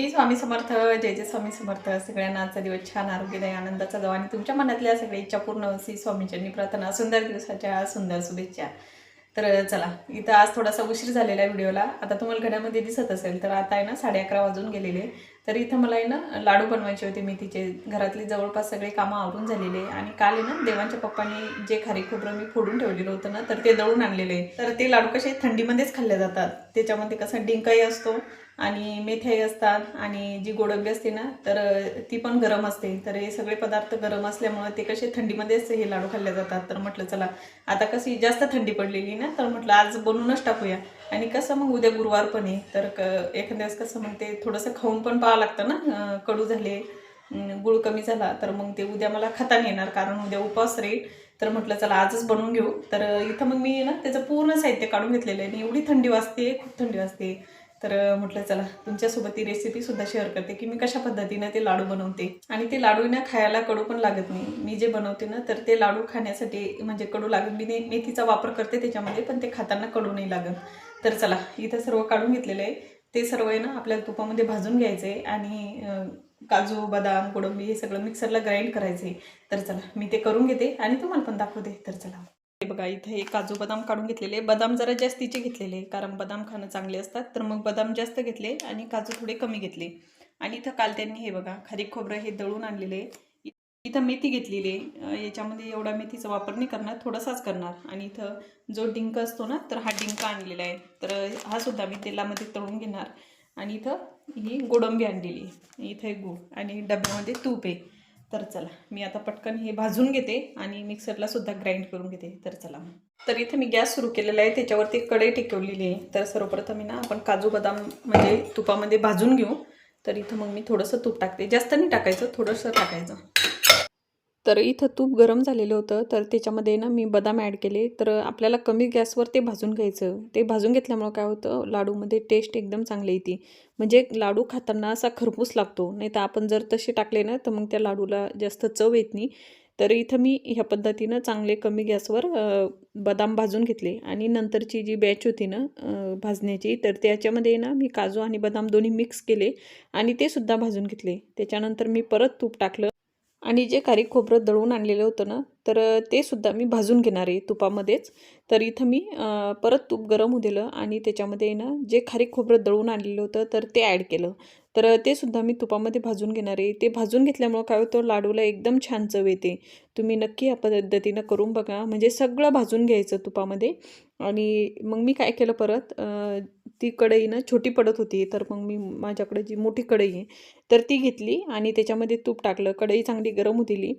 श्री स्वामी समर्थ जय जय स्वामी समर्थ. सगळ्यांना आजचा दिवस छान आरोग्यदायी आनंदाचा जाऊ आणि तुमच्या मनातल्या सगळ्या इच्छा पूर्ण होत श्री प्रार्थना सुंदर दिवसाच्या सुंदर शुभेच्छा. तर चला इथं आज थोडासा उशीर झालेला आहे व्हिडिओला. आता तुम्हाला घड्यामध्ये दिसत असेल तर आता आहे ना साडे अकरा वाजून गेलेले. तर इथं मला आहे ना लाडू बनवायचे होते मेथीचे घरातली जवळपास सगळे कामं आवरून झालेले आणि काल आहे ना देवांच्या पप्पांनी जे खारी खोबरं मी फोडून ठेवलेलं होतं ना तर ते दळून आणलेले तर ते लाडू कसे थंडीमध्येच खाल्ले जातात. त्याच्यामध्ये कसं डिंकाही असतो आणि मेथ्याही असतात आणि जी गोडंबी असते ना तर ती पण गरम असते. तर हे सगळे पदार्थ गरम असल्यामुळे ते कसे थंडीमध्येच हे लाडू खाल्ले जातात. तर म्हटलं चला आता कशी जास्त थंडी पडलेली ना तर म्हटलं आज बनवूनच टाकूया. आणि कसं मग उद्या गुरुवार पण आहे तर क एखाद्या वेळेस कसं मग ते थोडंसं खाऊन पण पाहावं लागतं ना कडू झाले गुळ कमी झाला तर मग ते उद्या मला खाता येणार कारण उद्या उपवास राहील तर म्हटलं चला आजच बनवून घेऊ. तर इथं मग मी ना त्याचं पूर्ण साहित्य काढून घेतलेलं आहे. आणि एवढी थंडी वाजते खूप थंडी वाजते. तर म्हटलं चला तुमच्यासोबत ती रेसिपी सुद्धा शेअर करते की मी कशा पद्धतीनं ते लाडू बनवते. आणि ते लाडू ना खायला कडू पण लागत नाही. मी जे बनवते ना तर ते लाडू खाण्यासाठी म्हणजे कडू लागत मी मेथीचा वापर करते त्याच्यामध्ये पण ते खाताना कडू नाही लागत. तर चला इथं सर्व काढून घेतलेलं आहे. ते सर्व आहे ना आपल्याला तुपामध्ये भाजून घ्यायचं आहे आणि काजू बदाम कोडंबी हे सगळं मिक्सरला ग्राइंड करायचं आहे तर चला मी ते करून घेते आणि तुम्हाला पण दाखवते. तर चला. हे बघा इथे हे काजू बदाम काढून घेतलेले बदाम जरा जास्तीचे घेतलेले कारण बदाम खाणं चांगले असतात. तर मग बदाम जास्त घेतले आणि काजू थोडे कमी घेतले. आणि इथं काल त्यांनी हे बघा खारीक खोबरं हे दळून आणलेले आहे. इथं मेथी घेतलेली आहे. याच्यामध्ये एवढा मेथीचा वापर नाही करणार थोडासाच करणार. आणि इथं जो डिंक असतो ना तर हा डिंक आणलेला आहे. तर हा सुद्धा मी तेलामध्ये तळून घेणार. आणि इथं ही गोडंबी आणलेली आहे. इथं एक गूळ आणि डब्यामध्ये तूप आहे. तर चला मी आता पटकन हे भाजून घेते आणि मिक्सरला सुद्धा ग्राइंड करून घेते. तर चला तर इथे मी गॅस सुरू केलेला आहे. त्याच्यावरती कढई टेकवलेली आहे. तर सर्वप्रथम मी ना आपण काजू बदाम म्हणजे तुपामध्ये भाजून घेऊ. तर इथं मग मी थोडंसं तूप टाकते. जास्त नाही टाकायचं थोडंसं टाकायचं. तर इथं तूप गरम झालेलं होतं. तर त्याच्यामध्ये ना मी बदाम ॲड केले. तर आपल्याला कमी गॅसवर ते भाजून घ्यायचं. ते भाजून घेतल्यामुळं काय होतं लाडूमध्ये टेस्ट एकदम चांगली येते. म्हणजे लाडू खाताना असा खरपूस लागतो. नाही तर आपण जर तसे टाकले ना तर मग त्या लाडूला जास्त चव येत नाही. तर इथं मी ह्या पद्धतीनं चांगले कमी गॅसवर बदाम भाजून घेतले. आणि नंतरची जी बॅच होती ना भाजण्याची तर त्याच्यामध्ये ना मी काजू आणि बदाम दोन्ही मिक्स केले. आणि ते सुद्धा भाजून घेतले. त्याच्यानंतर मी परत तूप टाकलं. आणि जे खारीक खोबरं दळून आणलेलं होतं ना तर ते सुद्धा मी भाजून घेणार आहे तुपामध्येच. तर इथं मी परत तूप गरम होऊ दिलं आणि त्याच्यामध्ये ना जे खारीक खोबरं दळून आणलेलं होतं तर ते ॲड केलं. तर ते सुद्धा मी तुपामध्ये भाजून घेणार आहे. ते भाजून घेतल्यामुळं काय होतं लाडूला एकदम छान चव येते. तुम्ही नक्की या पद्धतीनं करून बघा. म्हणजे सगळं भाजून घ्यायचं तुपामध्ये. आणि मग मी काय केलं परत ती कढई ना छोटी पडत होती तर मग मी माझ्याकडे जी मोठी कढई आहे तर ती घेतली आणि त्याच्यामध्ये तूप टाकलं. कढई चांगली गरम होतीली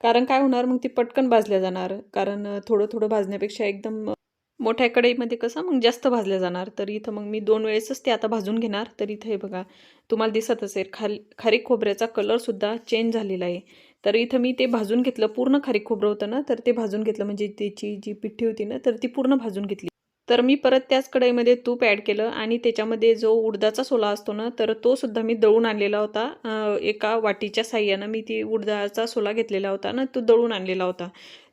कारण काय होणार मग ती पटकन भाजल्या जाणार. कारण थोडं थोडं भाजण्यापेक्षा एकदम मोठ्या कढईमध्ये कसं मग जास्त भाजल्या जाणार. तर इथं मग मी दोन वेळेसच ते आता भाजून घेणार. तर इथं हे बघा तुम्हाला दिसत असेल खाल खारीक खोबऱ्याचा कलरसुद्धा चेंज झालेला आहे. तर इथं मी ते भाजून घेतलं. पूर्ण खारीक खोबरं होतं ना तर ते भाजून घेतलं. म्हणजे त्याची जी पिठ्ठी होती ना तर ती पूर्ण भाजून घेतली. तर मी परत त्याच कढईमध्ये तूप ॲड केलं आणि त्याच्यामध्ये जो उडदाचा सोला असतो ना तर तो सुद्धा मी दळून आणलेला होता. एका वाटीच्या साह्यानं मी ती उडदाचा सोला घेतलेला होता ना तो दळून आणलेला होता.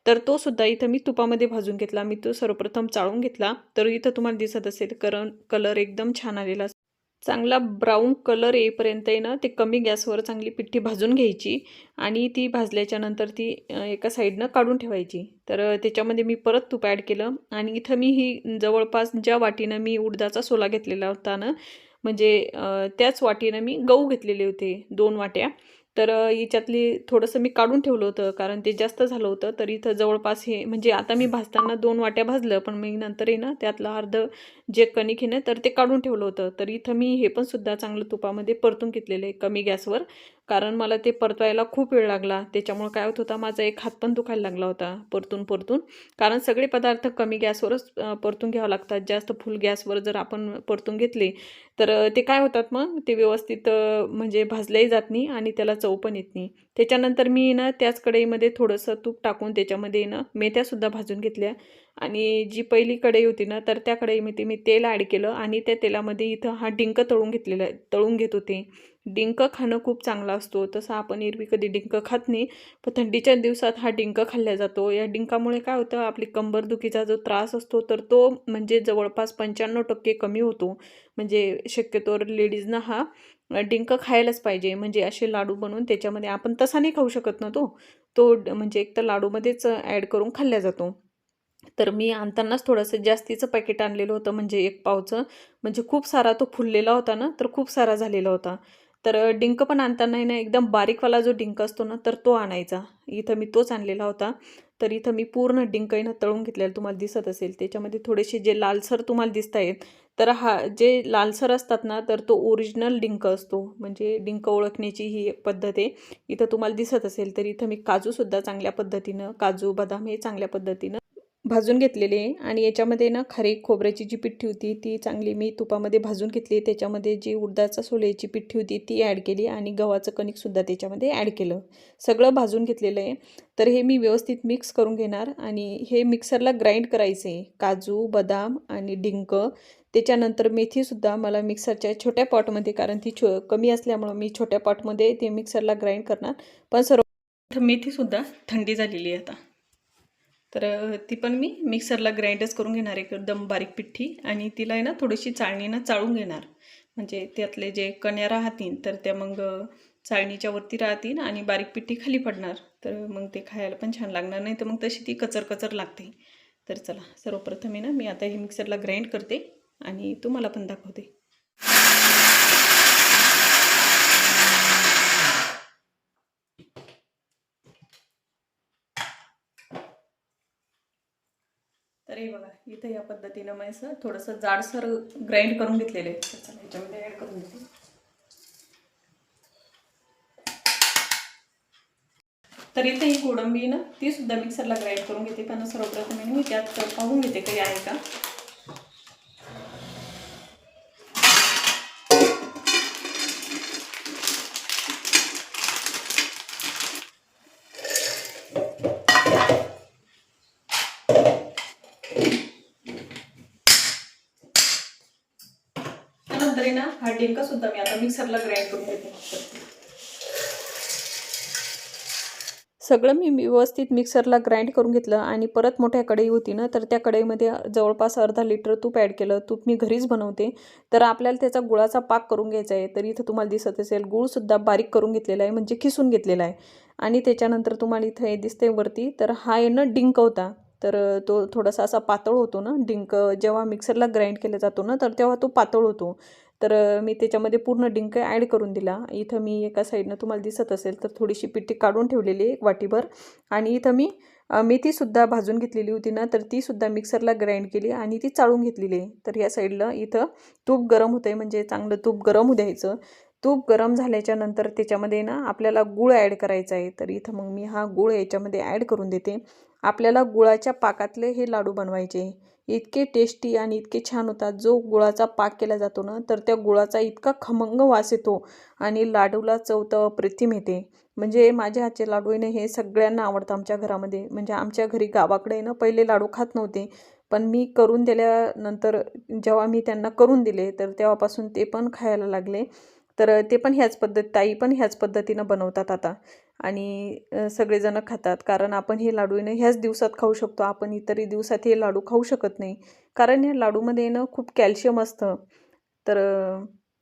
तर तो सुद्धा इथं मी तुपामध्ये भाजून घेतला. मी तो सर्वप्रथम चाळून घेतला. तर इथं तुम्हाला दिसत असेल करण कलर एकदम छान आलेला चांगला ब्राऊन कलर येईपर्यंत आहे ना ते कमी गॅसवर चांगली पिठ्ठी भाजून घ्यायची आणि ती भाजल्याच्या नंतर ती एका साईडनं काढून ठेवायची. तर त्याच्यामध्ये मी परत तूप ॲड केलं आणि इथं मी ही जवळपास ज्या वाटीनं मी उडदाचा सोला घेतलेला होता ना म्हणजे त्याच वाटीनं मी गहू घेतलेले होते दोन वाट्या. तर याच्यातली थोडंसं मी काढून ठेवलं होतं कारण ते जास्त झालं होतं. तर इथं जवळपास हे म्हणजे आता मी भाजताना दोन वाट्या भाजलं पण मी नंतर आहे ना त्यातलं अर्ध जे कणिक आहे ना तर ते काढून ठेवलं होतं. तर इथं मी हे पण सुद्धा चांगलं तुपामध्ये परतून घेतलेलं आहे कमी गॅसवर. कारण मला ते परतवायला खूप वेळ लागला. त्याच्यामुळे काय होत होता माझा एक हात पण दुखायला लागला होता परतून परतून. कारण सगळे पदार्थ कमी गॅसवरच परतून घ्यावं लागतात. जास्त फुल गॅसवर जर आपण परतून घेतले तर ते काय होतात मग? ते व्यवस्थित म्हणजे भाजल्याही जात नाही आणि त्याला चव पण येत नाही. त्याच्यानंतर मी ना त्याच कढईमध्ये थोडंसं तूप टाकून त्याच्यामध्ये ना मेथ्यासुद्धा भाजून घेतल्या. आणि जी पहिली कढई होती ना तर त्या कढईमध्ये मी तेल ॲड केलं आणि त्या तेलामध्ये इथं हा डिंक तळून घेतलेला आहे तळून घेत होते. डिंक खाणं खूप चांगला असतो. तसं आपण एरवी कधी डिंक खात नाही पण थंडीच्या दिवसात हा डिंक खाल्ला जातो. या डिंकामुळे काय होतं आपली कंबरदुखीचा जो त्रास असतो तर तो म्हणजे जवळपास पंच्याण्णव टक्के कमी होतो. म्हणजे शक्यतोवर लेडीजना हा डिंक खायलाच पाहिजे. म्हणजे असे लाडू बनवून त्याच्यामध्ये आपण तसा नाही खाऊ शकत ना तो. तो म्हणजे एक तर लाडूमध्येच ॲड करून खाल्ला जातो. तर मी आणतानाच थोडंसं जास्तीचं पॅकेट आणलेलं होतं. म्हणजे एक पावचं. म्हणजे खूप सारा तो फुललेला होता ना तर खूप सारा झालेला होता. तर डिंक पण आणताना ना एकदम बारीकवाला जो डिंक असतो ना तर तो आणायचा. इथं मी तोच आणलेला होता. तर इथं मी पूर्ण डिंकईनं ना तळून घेतलेलं तुम्हाला दिसत असेल. त्याच्यामध्ये थोडेसे जे लालसर तुम्हाला दिसत आहेत तर हा जे लालसर असतात ना तर तो ओरिजिनल डिंक असतो. म्हणजे डिंक ओळखण्याची ही एक पद्धत आहे. इथं तुम्हाला दिसत असेल तर इथं मी काजूसुद्धा चांगल्या पद्धतीनं काजू बदाम हे चांगल्या पद्धतीनं भाजून घेतलेले आहे. आणि याच्यामध्ये ना खारीक खोबऱ्याची जी पिठी होती ती चांगली मी तुपामध्ये भाजून घेतली. त्याच्यामध्ये जी उडदाचा सोल्याची पिठी होती ती ॲड केली. आणि गव्हाचं कणिकसुद्धा त्याच्यामध्ये ॲड केलं. सगळं भाजून घेतलेलं आहे. तर हे मी व्यवस्थित मिक्स करून घेणार. आणि हे मिक्सरला ग्राइंड करायचं आहे काजू बदाम आणि डिंक. त्याच्यानंतर मेथीसुद्धा मला मिक्सरच्या छोट्या पॉटमध्ये कारण ती छो कमी असल्यामुळं मी छोट्या पॉटमध्ये ते मिक्सरला ग्राइंड करणार. पण सर्व मेथीसुद्धा थंडी झालेली आहे आता. तर ती पण मी मिक्सरला ग्राइंडच करून घेणार आहे एकदम बारीक पिठ्ठी. आणि तिला आहे ना थोडीशी चाळणीनं चाळून घेणार. म्हणजे त्यातले जे कण्या राहतील तर त्या मग चाळणीच्या वरती राहतील आणि बारीक पिठ्ठी खाली पडणार. तर मग ते खायला पण छान लागणार नाही तर मग तशी ती कचर कचर लागते. तर चला सर्वप्रथम आहे ना मी आता हे मिक्सरला ग्राइंड करते. आणि तुम्हाला पण दाखवते तर हे बघा इथं या पद्धतीनं मी असं थोडंसं जाडसर ग्राइंड करून घेतलेलं आहे. तर चला ह्याच्यामध्ये ॲड करून घेते. तर इथे ही कोडंबी ना ती सुद्धा मिक्सरला ग्राइंड करून घेते. पण सर्वप्रथम मी त्यात पाहून घेते काही आहे का? त्यानंतर ना हा डिंका सुद्धा मी आता मिक्सरला ग्राइंड करून घेते सगळं मी व्यवस्थित मिक्सरला ग्राइंड करून घेतलं आणि परत मोठ्या कढई होती ना तर त्या कढईमध्ये जवळपास अर्धा लिटर तूप ॲड केलं. तूप मी घरीच बनवते. तर आपल्याला त्याचा गुळाचा पाक करून घ्यायचा आहे. तर इथं तुम्हाला दिसत असेल गुळसुद्धा बारीक करून घेतलेला आहे म्हणजे खिसून घेतलेला आहे. आणि त्याच्यानंतर तुम्हाला इथं हे दिसते वरती तर हा आहे ना डिंक होता. तर तो थोडासा असा पातळ होतो ना डिंक जेव्हा मिक्सरला ग्राइंड केला जातो ना तर तेव्हा तो पातळ होतो. तर मी त्याच्यामध्ये पूर्ण डिंक ॲड करून दिला. इथं मी एका साईडनं तुम्हाला दिसत असेल तर थोडीशी पिठी काढून ठेवलेली आहे एक वाटीभर. आणि इथं मी मेथीसुद्धा भाजून घेतलेली होती ना तर तीसुद्धा मिक्सरला ग्राइंड केली आणि ती चाळून घेतलेली आहे. तर या साईडला इथं तूप गरम होतं आहे म्हणजे चांगलं तूप गरम होऊ द्यायचं. तूप गरम झाल्याच्यानंतर त्याच्यामध्ये ना आपल्याला गूळ ॲड करायचा आहे. तर इथं मग मी हा गूळ याच्यामध्ये ॲड करून देते. आपल्याला गुळाच्या पाकातले हे लाडू बनवायचे. इतके टेस्टी आणि इतके छान होतात. जो गुळाचा पाक केला जातो ना तर त्या गुळाचा इतका खमंग वास येतो आणि लाडूला चवतं तर अप्रतिम येते. म्हणजे माझ्या हातचे लाडू येणं हे सगळ्यांना आवडतं आमच्या घरामध्ये. म्हणजे आमच्या घरी गावाकडे ना पहिले लाडू खात नव्हते. पण मी करून दिल्यानंतर जेव्हा मी त्यांना करून दिले तर तेव्हापासून ते पण खायला लागले. तर ते पण ह्याच पद्धत ताई पण ह्याच पद्धतीनं बनवतात आता. आणि सगळेजणं खातात. कारण आपण हे लाडू येणं ह्याच दिवसात खाऊ शकतो. आपण इतरही दिवसात हे लाडू खाऊ शकत नाही. कारण ह्या लाडूमध्ये येणं खूप कॅल्शियम असतं. तर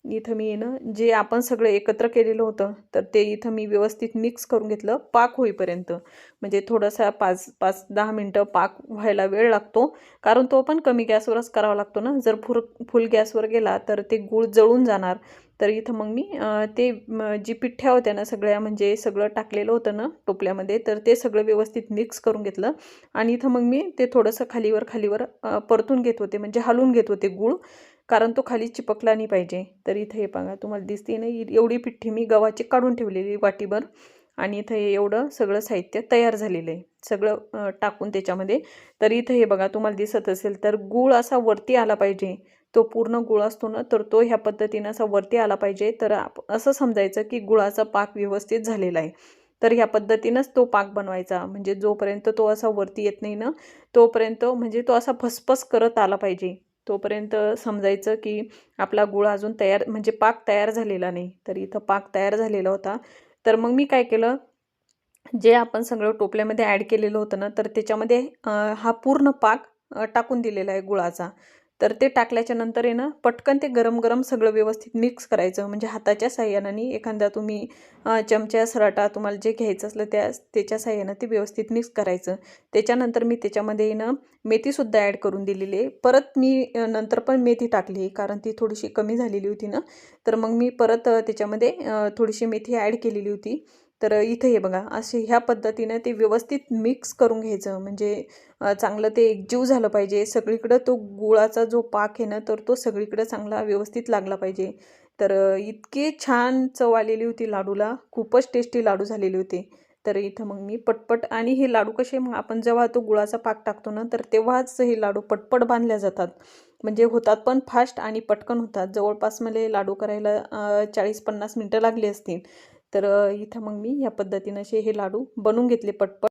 इथं मी येणं जे आपण सगळं एकत्र केलेलं होतं तर ते इथं मी व्यवस्थित मिक्स करून घेतलं. पाक होईपर्यंत. म्हणजे थोडासा पाच पाच दहा मिनटं पाक व्हायला वेळ लागतो. कारण तो पण कमी गॅसवरच करावा लागतो ना. जर फुर फुल गॅसवर गेला तर ते गूळ जळून जाणार. तर इथं मग मी ते जी पिठ्ठ्या होत्या ना सगळ्या म्हणजे सगळं टाकलेलं होतं ना टोपल्यामध्ये तर ते सगळं व्यवस्थित मिक्स करून घेतलं. आणि इथं मग मी ते थोडंसं खालीवर खालीवर परतून घेत होते म्हणजे हलवून घेत होते गूळ कारण तो खाली चिपकला नाही पाहिजे. तर इथं हे बघा तुम्हाला दिसते ना एवढी पिठ्ठी मी गव्हाची काढून ठेवलेली वाटीभर. आणि इथं हे एवढं सगळं साहित्य तयार झालेलं आहे. सगळं टाकून त्याच्यामध्ये. तर इथं हे बघा तुम्हाला दिसत असेल तर गूळ असा वरती आला पाहिजे. तो पूर्ण गुळ असतो ना तर तो ह्या पद्धतीनं असा वरती आला पाहिजे. तर आप असं समजायचं की गुळाचा पाक व्यवस्थित झालेला आहे. तर ह्या पद्धतीनंच तो पाक बनवायचा. म्हणजे जोपर्यंत तो असा वरती येत नाही ना तोपर्यंत म्हणजे तो असा फसफस करत आला पाहिजे. तोपर्यंत समजायचं की आपला गुळ अजून तयार म्हणजे पाक तयार झालेला नाही. तर इथं पाक तयार झालेला होता. तर मग मी काय केलं? जे आपण सगळं टोपल्यामध्ये ॲड केलेलं होतं ना तर त्याच्यामध्ये हा पूर्ण पाक टाकून दिलेला आहे गुळाचा. तर ते टाकल्याच्या नंतर येणं ना पटकन ते गरम गरम सगळं व्यवस्थित मिक्स करायचं. म्हणजे हाताच्या साह्याने एखादा तुम्ही चमच्या चमचा सराटा तुम्हाला जे घ्यायचं असलं त्या त्याच्या साह्यानं ते व्यवस्थित मिक्स करायचं. त्याच्यानंतर मी त्याच्यामध्ये येणं ना मेथीसुद्धा ॲड करून दिलेली आहे. परत मी नंतर पण मेथी टाकली कारण ती थोडीशी कमी झालेली होती ना. तर मग मी परत त्याच्यामध्ये थोडीशी मेथी ॲड केलेली होती. तर इथं हे बघा असे ह्या पद्धतीनं ते व्यवस्थित मिक्स करून घ्यायचं. म्हणजे चांगलं ते एकजीव झालं पाहिजे. सगळीकडं तो गुळाचा जो पाक आहे ना तर तो सगळीकडं चांगला व्यवस्थित लागला पाहिजे. तर इतकी छान चव आलेली होती लाडूला. खूपच टेस्टी लाडू झालेले होते. तर इथं मग मी पटपट आणि हे लाडू कसे मग आपण जेव्हा तो गुळाचा पाक टाकतो ना तर तेव्हाच हे लाडू पटपट बांधल्या जातात. म्हणजे होतात पण फास्ट आणि पटकन होतात. जवळपास मला लाडू करायला चाळीस पन्नास मिनटं लागली असतील. तर इथं मग मी या पद्धतीनं असे हे लाडू बनवून घेतले पटपट.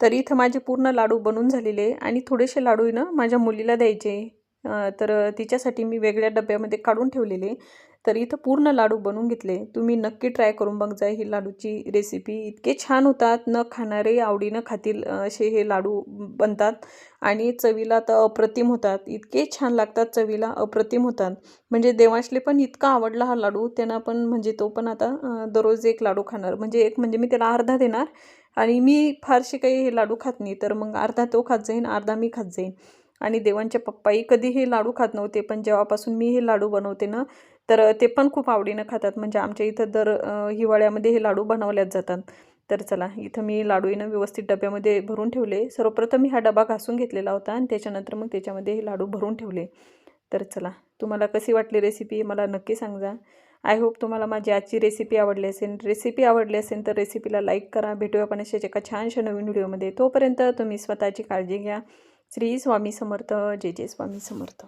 तर इथं माझे पूर्ण लाडू बनून झालेले आणि थोडेसे लाडू ना माझ्या मुलीला द्यायचे तर तिच्यासाठी मी वेगळ्या डब्यामध्ये काढून ठेवलेले तर इथं पूर्ण लाडू बनवून घेतले. तुम्ही नक्की ट्राय करून बघजा ही लाडूची रेसिपी इतके छान होतात. न खाणारे आवडीनं खातील असे हे लाडू बनतात. आणि चवीला तर अप्रतिम होतात. इतके छान लागतात चवीला अप्रतिम होतात. म्हणजे देवाशले पण इतका आवडला हा लाडू. त्यांना पण म्हणजे तो पण आता दररोज एक लाडू खाणार. म्हणजे एक म्हणजे मी त्याला अर्धा देणार आणि मी फारसे काही हे लाडू खात नाही. तर मग अर्धा तो खात जाईन अर्धा मी खात जाईन. आणि देवांच्या पप्पाही कधी हे लाडू खात नव्हते. पण जेव्हापासून मी हे लाडू बनवते ना तर ते पण खूप आवडीनं खातात. म्हणजे आमच्या इथं दर हिवाळ्यामध्ये हे लाडू बनवल्याच जातात. तर चला इथं मी लाडूईनं व्यवस्थित डब्यामध्ये भरून ठेवले. सर्वप्रथम मी हा डबा घासून घेतलेला होता आणि त्याच्यानंतर मग त्याच्यामध्ये हे लाडू भरून ठेवले. तर चला तुम्हाला कशी वाटली रेसिपी मला नक्की सांगा. आय होप तुम्हाला माझी आजची रेसिपी आवडली असेल. रेसिपी आवडली असेल तर रेसिपीला लाईक करा. भेटूया पण अशाच एका छानशा नवीन व्हिडिओमध्ये. तोपर्यंत तुम्ही स्वतःची काळजी घ्या. श्री स्वामी समर्थ. जय जय स्वामी समर्थ.